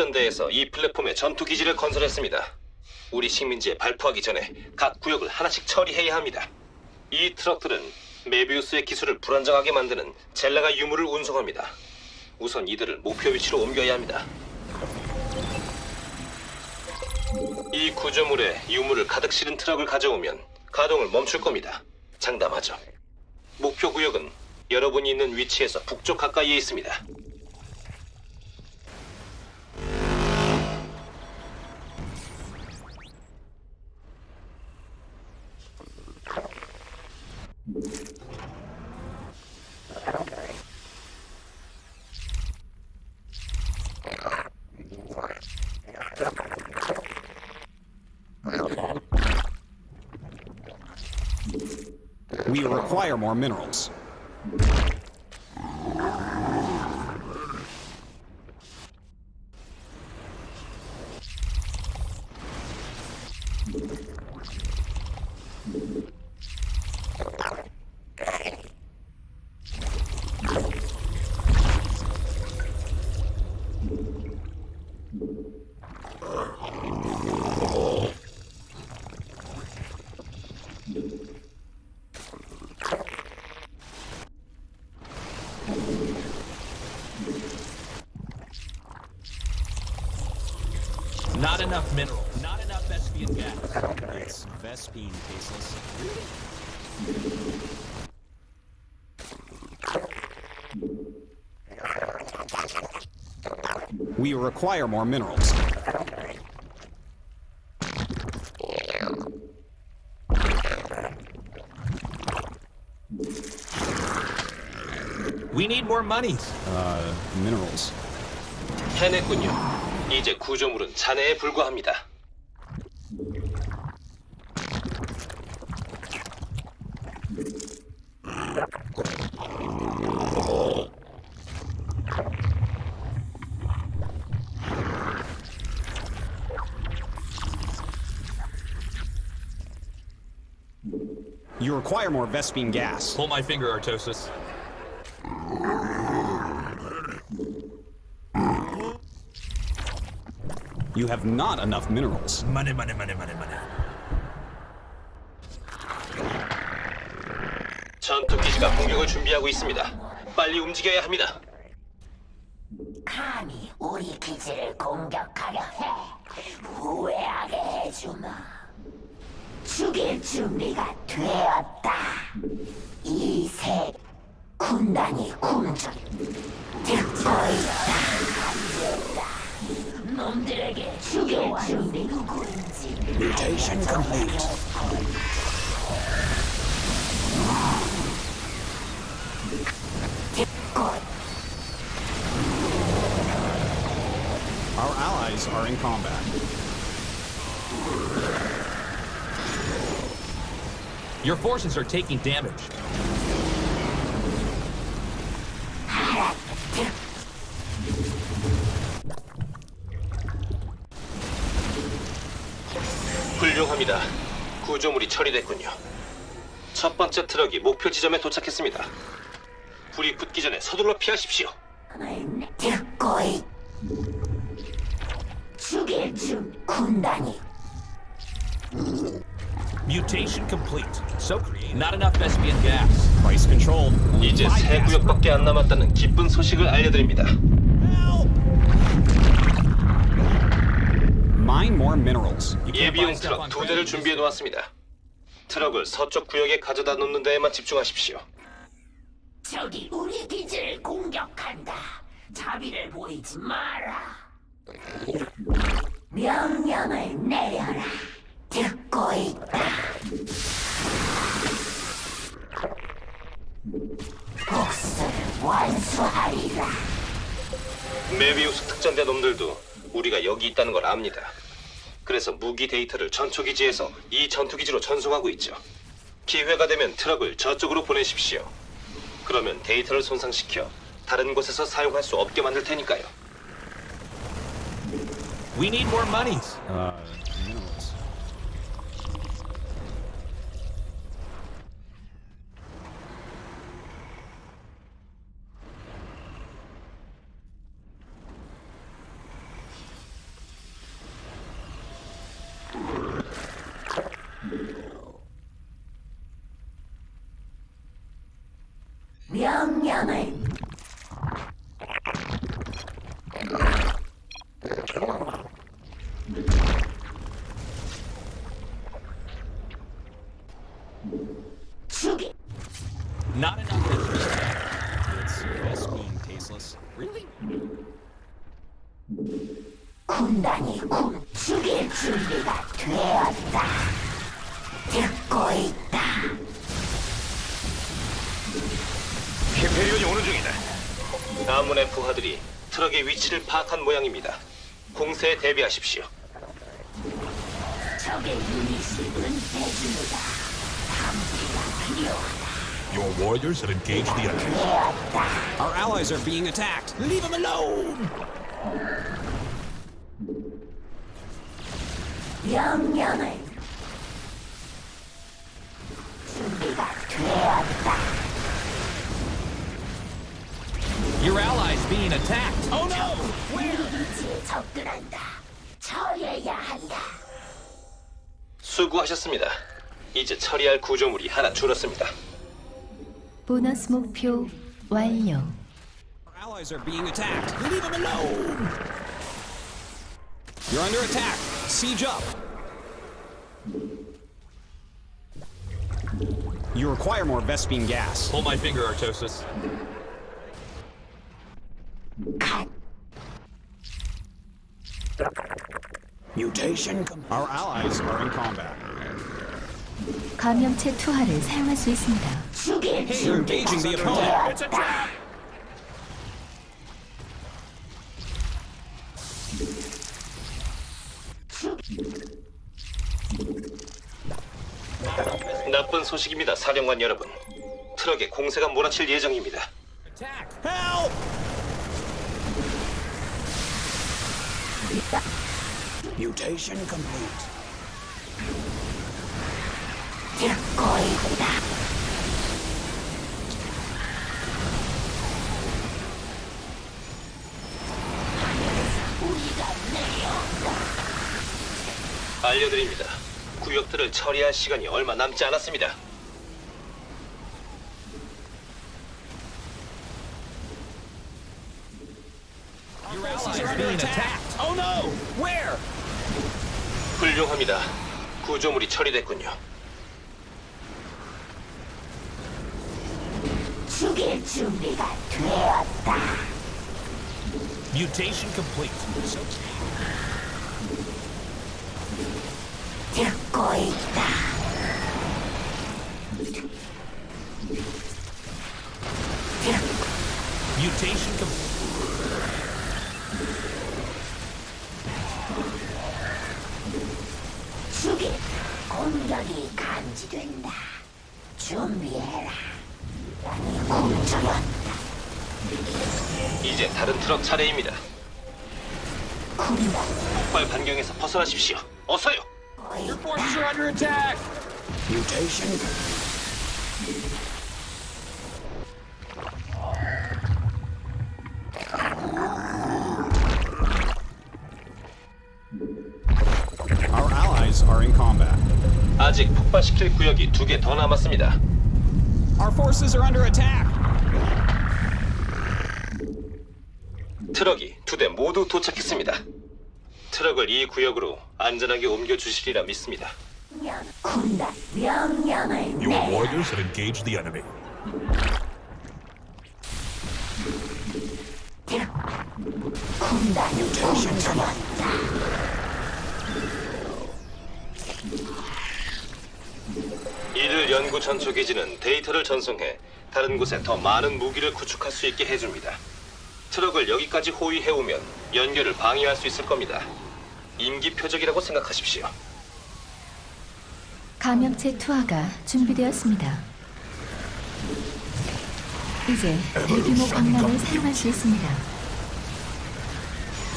특전대에서 이 플랫폼에 전투 기지를 건설했습니다. 우리 식민지에 발포하기 전에 각 구역을 하나씩 처리해야 합니다. 이 트럭들은 메비우스의 기술을 불안정하게 만드는 젤라가 유물을 운송합니다. 우선 이들을 목표 위치로 옮겨야 합니다. 이 구조물에 유물을 가득 실은 트럭을 가져오면 가동을 멈출 겁니다. 장담하죠. 목표 구역은 여러분이 있는 위치에서 북쪽 가까이에 있습니다. We require more minerals. Not enough minerals. Not enough Vespian gas. It's Vespian caseless. We require more minerals. We need more money. Uh, minerals. Tenek 이제 구조물은 잔해에 불과합니다. You require more Vespine gas. Pull my finger, Artosis. You have not enough minerals. Money, money, money, money, money. 전투 기지가 공격을 준비하고 있습니다. 빨리 움직여야 합니다. 감히 우리 기지를 공격하려 해 후회하게 해주마 죽일 준비가 되었다 이세 군단이 굶주 듣고 있다 놈들에게 죽일 준비 누구인지 Mutation complete 듣고 Our allies are in combat. Your forces are taking damage. 훌륭합니다. 구조물이 처리됐군요. 첫 번째 트럭이 목표 지점에 도착했습니다. 불이 붙기 전에 서둘러 피하십시오. 듣고 있 죽일 준 군단이 Mutation complete. So. Not enough Vespian gas. Price controlled. 이제 세 구역밖에 안 남았다는 기쁜 소식을 알려드립니다. Mine more minerals. You can't 예비용 트럭 두 대를. 준비해 놓았습니다. 트럭을 서쪽 구역에 가져다 놓는 데에만 집중하십시오. 적이 우리 기지를 공격한다 자비를 보이지 마라 명령을 내려라 듣고 있다 복수를 완수하리라 메비우스 특전대 놈들도 우리가 여기 있다는 걸 압니다. 그래서 무기 데이터를 전초기지에서 이 전투기지로 전송하고 있죠. 기회가 되면 트럭을 저쪽으로 보내십시오. 그러면 데이터를 손상시켜 다른 곳에서 사용할 수 없게 만들 테니까요. We need more monies. Uh, 군단이 곧 죽일 준비가 되었다. 듣고 있다. 히페리온이 오는 중이다. 아문의 부하들이 트럭의 위치를 파악한 모양입니다. 공세에 대비하십시오. 적의 유닛이 은폐 중이다. 감지가 필요하다. Your warriors have engaged the enemy. Our allies are being attacked. Leave them alone! 명령을 준비가 되었다. Your allies being attacked. Oh no! 우리 기지에 접근한다. 처리해야 한다. 수고하셨습니다. 이제 처리할 구조물이 하나 줄었습니다. 보너스 목표 완료. Our allies are being attacked. Leave them alone! You're under attack. Siege up. You require more Vespine gas. Pull my finger, Artosis. Mutation. Our allies are in combat. 감염체 투하를 사용할 수 있습니다. 죽일 You're engaging the opponent. 되었다. 나쁜 소식입니다, 사령관 여러분. 트럭에 공세가 몰아칠 예정입니다. Attack! Help! Mutation complete. 알려드립니다. 구역들을 처리할 시간이 얼마 남지 않았습니다. Oh? 훌륭합니다. 구조물이 처리됐군요. 죽일 준비가 되었다. Mutation complete. 듣고 있다. 듣, Mutation complete. 죽일 공격이 감지된다. 준비해라. 이제 다른 트럭 차례입니다. 군다. 폭발 반경에서 벗어나십시오. 어서요. Forces are under attack. Mutation. Our allies are in combat. 아직 폭발시킬 구역이 두 개 더 남았습니다. Our forces are under attack. 트럭이 두 대 모두 도착했습니다. 트럭을 이 구역으로 안전하게 옮겨 주시리라 믿습니다. 명, 군다. 명령을 Your 내려. warriors have engaged the enemy. 군단이 굶주렸다. 이들 연구 전초 기지는 데이터를 전송해 다른 곳에 더 많은 무기를 구축할 수 있게 해줍니다. 트럭을 여기까지 호위해 오면 연결을 방해할 수 있을 겁니다. 임기 표적이라고 생각하십시오. 감염체 투하가 준비되었습니다. 이제 대규모 광란을 사용할 수 있습니다.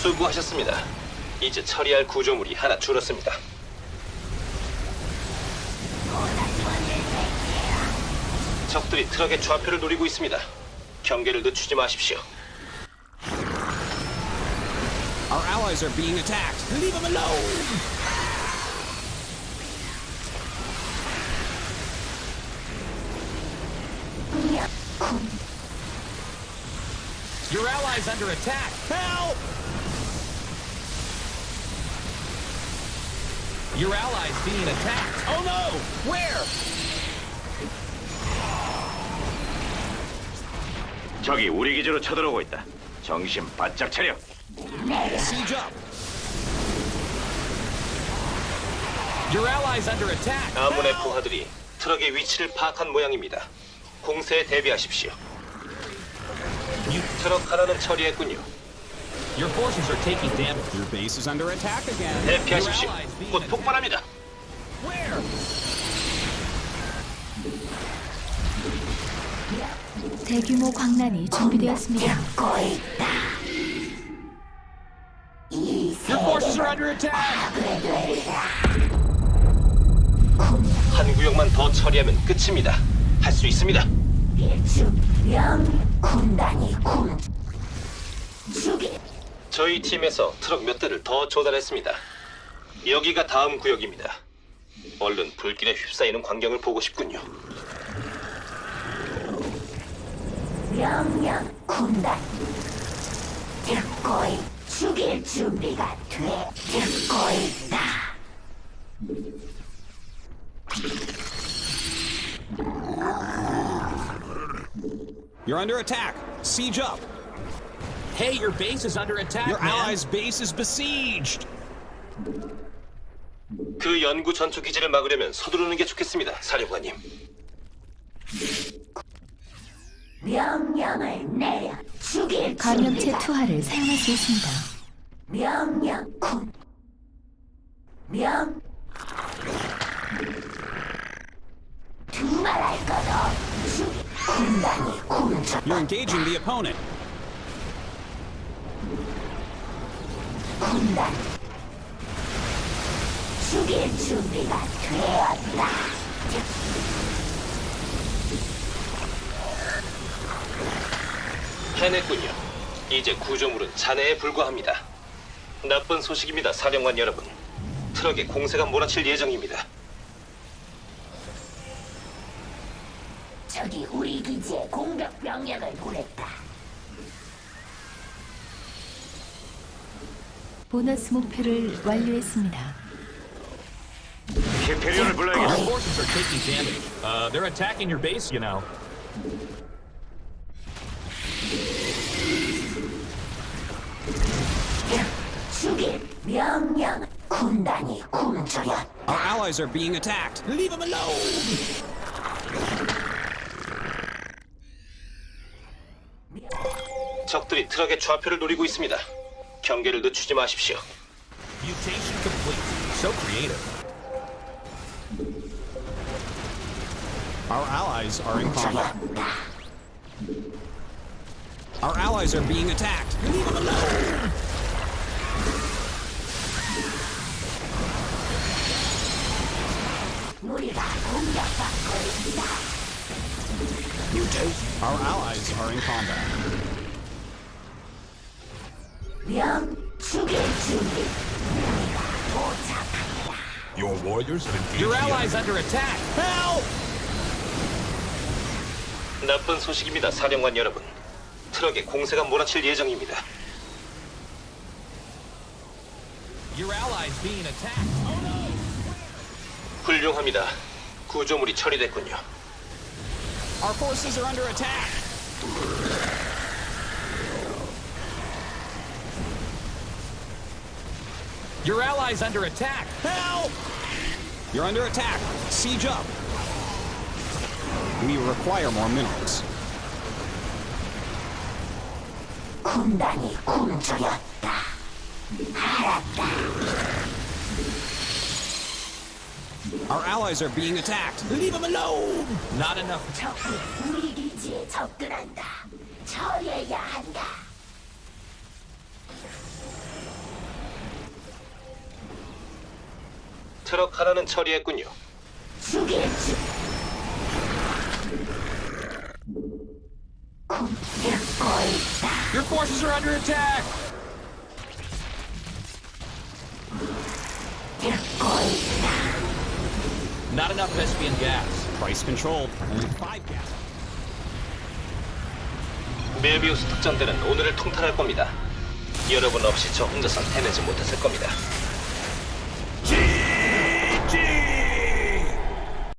수고하셨습니다. 이제 처리할 구조물이 하나 줄었습니다. 적들이 트럭의 좌표를 노리고 있습니다. 경계를 늦추지 마십시오. Our allies are being attacked. Leave them alone. Your allies under attack. Help! Your allies being attacked. Oh no! Where? 적이 우리 기지로 쳐들어오고 있다. 정신 바짝 차려. Siege up. Your allies under attack. 아문의 부하들이 트럭의 위치를 파악한 모양입니다. 공세에 대비하십시오. 트럭 하나는 처리했군요. Your forces are taking damage. Your base is under attack again. 대피하십시오. 곧 폭발합니다. Where? 대규모 광란이 준비되었습니다. 듣고 있다. 이 Your forces are under attack. 한 구역만 더 처리하면 끝입니다. 할 수 있습니다. 세계명 군단이 군 죽이 저희 팀에서 트럭 몇 대를 더 조달했습니다. 여기가 다음 구역입니다. 얼른 불길에 휩싸이는 광경을 보고 싶군요. 명령 군단 듣고 있 죽일 준비가 돼 듣고 있다. You're under attack. Siege up. Hey, your base is under attack, Your man. allies' base is besieged. 그 연구 전투 기지를 막으려면 서두르는 게 좋겠습니다, 사령관님. 명령을 내려 죽일 감염체 투하를 사용할 수 있습니다. 명령 군 명. 두말할 것 없. 죽이 군단이 굶주 You're engaging the opponent. 군단 죽일 준비가 되었다. 해냈군요. 이제 구조물은 잔해에 불과합니다. 나쁜 소식입니다, 사령관 여러분. 트럭에 공세가 몰아칠 예정입니다. 적이 우리 기지에 공격 병력을 보냈다. 보너스 목표를 완료했습니다. 히페리온을 불러야겠어. Your forces are taking damage. Uh, they're attacking your base, you know. 명령 군단이 굶주렸다. Our allies are being attacked. Leave them alone. 적들이 트럭의 좌표를 노리고 있습니다. 경계를 늦추지 마십시오. Mutation complete. So creative. Our allies are in combat. Our allies are being attacked. Leave them alone. 우리가 공격받고 있다. Our allies are in combat. 명 죽일 준비. 우리가 도착한다. Your warriors have engaged Your allies under attack. Help! 나쁜 소식입니다, 사령관 여러분. 트럭에 공세가 몰아칠 예정입니다. Your allies being attacked. Oh! 훌륭합니다. 구조물이 처리됐군요. Our forces are under attack. Your allies under attack. Help! You're under attack. Siege up. We require more minerals. 군단이 굶주렸다. 알았다. Our allies are being attacked. Leave them alone. Not enough. 적이 우리 기지에 접근한다. 처리해야 한다. 트럭 하나는 처리했군요. 죽일 준. 굶 듣고 있다. Your forces are under attack. Not enough Vespian gas. Price controlled. Only five gas. 메비우스 특전대는 오늘을 통탈할 겁니다. 여러분 없이 저 혼자선 해내지 못했을 겁니다.